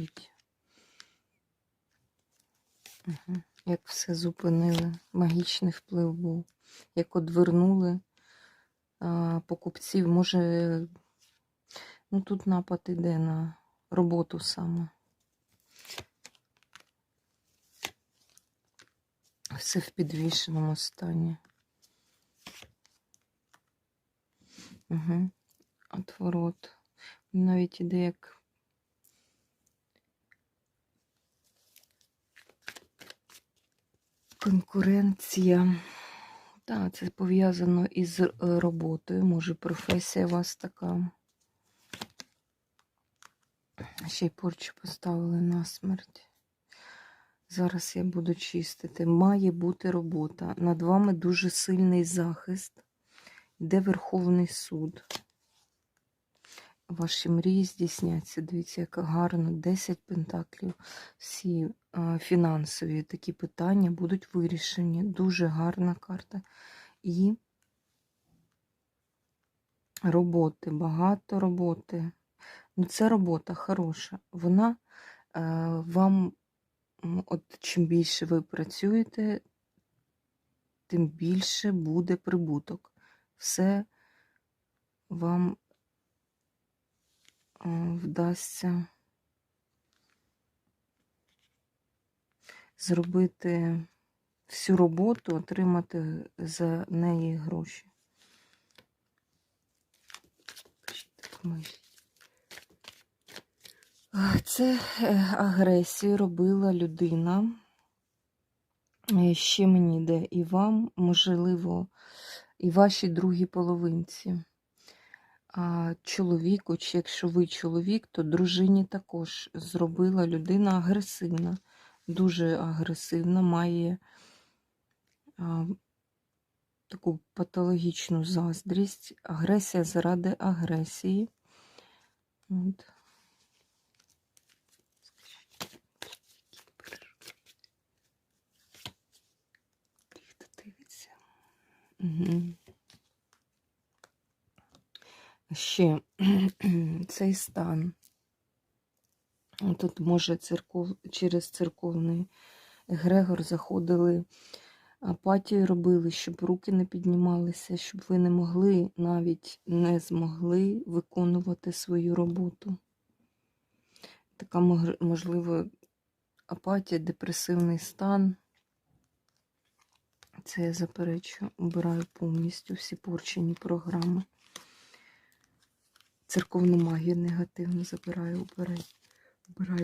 мовчить. Угу. Як все зупинили, магічний вплив був. Як одвернули а, покупців, може, ну тут напад іде на роботу саме. Все в підвішеному стані. Угу. Отворот. Навіть іде як конкуренція. Так, це пов'язано із е, роботою. Може, професія у вас така. Ще й порчу поставили на смерть. Зараз я буду чистити. Має бути робота. Над вами дуже сильний захист. Йде Верховний суд. Ваші мрії здійсняться. Дивіться, як гарно. 10 пентаклів. Всі е, фінансові такі питання будуть вирішені. Дуже гарна карта. І роботи, багато роботи. Ну, це робота хороша. Вона е, вам, от чим більше ви працюєте, тим більше буде прибуток. Все вам вдасться зробити всю роботу, отримати за неї гроші. А, Це е, агресію робила людина. Е, Ще мені йде і вам, можливо, і вашій другій половинці. Чоловіку, чи якщо ви чоловік, то дружині також зробила людина агресивна, дуже агресивна, має таку патологічну заздрість, агресія заради агресії. От. Угу. Ще цей стан. Тут, може, церков... через церковний егрегор заходили, апатію робили, щоб руки не піднімалися, щоб ви не могли, навіть не змогли виконувати свою роботу. Така, можливо, апатія, депресивний стан. Це я заперечую, обираю повністю всі порчені програми. Церковну магію негативно забираю, обираю, обираю